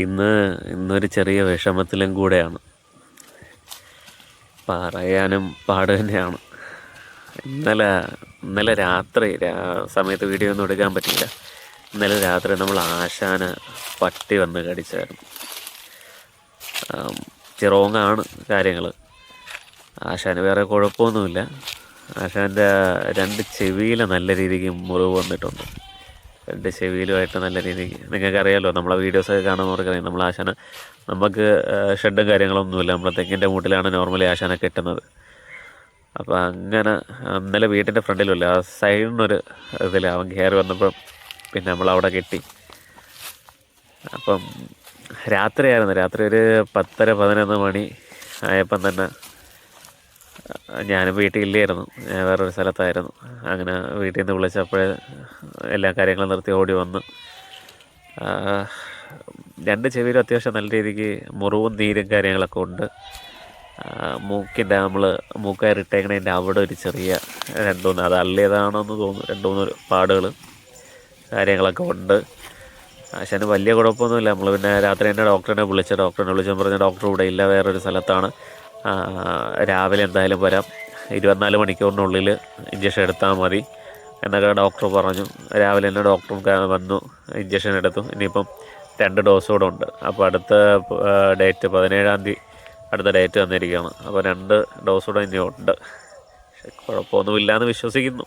ഇന്ന് ഇന്നൊരു ചെറിയ വിഷമത്തിലും കൂടെയാണ്. പറയാനും പാട് തന്നെയാണ് ഇന്നലെ ഇന്നലെ രാത്രി സമയത്ത് വീഡിയോ ഒന്നും എടുക്കാൻ പറ്റില്ല ഇന്നലെ രാത്രി നമ്മൾ ആശാന പട്ടി വന്ന് കടിച്ചായിരുന്നു. ചിറോങ്ങാണ് കാര്യങ്ങൾ ആശാന് വേറെ കുഴപ്പമൊന്നുമില്ല. ആശാന്റെ രണ്ട് ചെവിയിൽ നല്ല രീതിക്ക് മുറിവ് വന്നിട്ടുണ്ട്. ചെവിയിലുമായിട്ട് നല്ല രീതിക്ക് നിങ്ങൾക്കറിയാലോ നമ്മളെ വീഡിയോസൊക്കെ കാണുന്നവർക്കറിയാം. നമ്മൾ ആശാന നമുക്ക് ഷെഡും കാര്യങ്ങളൊന്നുമില്ല. നമ്മൾ തെങ്ങിന്റെ മൂട്ടിലാണ് നോർമലി ആശാന കെട്ടുന്നത്. അപ്പോൾ അങ്ങനെ ഇന്നലെ വീട്ടിന്റെ ഫ്രണ്ടിലുമില്ല ആ സൈഡിനൊരു ഇതിൽ അവൻ കയറി വന്നപ്പം പിന്നെ നമ്മൾ അവിടെ കെട്ടി. അപ്പം രാത്രിയായിരുന്നു. രാത്രി ഒരു പത്തര പതിനൊന്ന് മണി ആയപ്പം തന്നെ ഞാനും വീട്ടിൽ ഇല്ലായിരുന്നു ഞാൻ വേറൊരു സ്ഥലത്തായിരുന്നു. അങ്ങനെ വീട്ടിൽ നിന്ന് വിളിച്ചപ്പോഴേ എല്ലാ കാര്യങ്ങളും നിർത്തി ഓടി വന്ന്. രണ്ട് ചെവിയിലും അത്യാവശ്യം നല്ല രീതിക്ക് മുറിവും നീരും കാര്യങ്ങളൊക്കെ ഉണ്ട്. മൂക്കിന്റെ നമ്മൾ മൂക്കയറിട്ടേക്കണതിന്റെ അവിടെ ഒരു ചെറിയ രണ്ട് മൂന്ന് അത് അള്ളിയതാണെന്ന് തോന്നുന്നു. രണ്ട് മൂന്ന് പാടുകൾ കാര്യങ്ങളൊക്കെ ഉണ്ട്. ആശാന് വലിയ കുഴപ്പമൊന്നുമില്ല. നമ്മൾ പിന്നെ രാത്രി തന്നെ ഡോക്ടറിനെ വിളിച്ച ഡോക്ടറിനെ വിളിച്ചു പറഞ്ഞ ഡോക്ടർ ഇവിടെ ഇല്ല വേറൊരു സ്ഥലത്താണ്. രാവിലെ എന്തായാലും വരാം. ഇരുപത്തിനാല് മണിക്കൂറിനുള്ളിൽ ഇഞ്ചക്ഷൻ എടുത്താൽ മതി. എന്നൊക്കെ ഡോക്ടർ പറഞ്ഞു. രാവിലെ തന്നെ ഡോക്ടറും ക- വന്നു. ഇഞ്ചക്ഷൻ എടുത്തു. ഇനിയിപ്പം രണ്ട് ഡോസ് കൂടെ ഉണ്ട്. അപ്പോൾ അടുത്ത ഡേറ്റ് പതിനേഴാം തീയതി അടുത്ത ഡേറ്റ് വന്നിരിക്കുകയാണ്. അപ്പോൾ രണ്ട് ഡോസ് കൂടെ ഇനി ഉണ്ട് പക്ഷെ എന്ന് വിശ്വസിക്കുന്നു.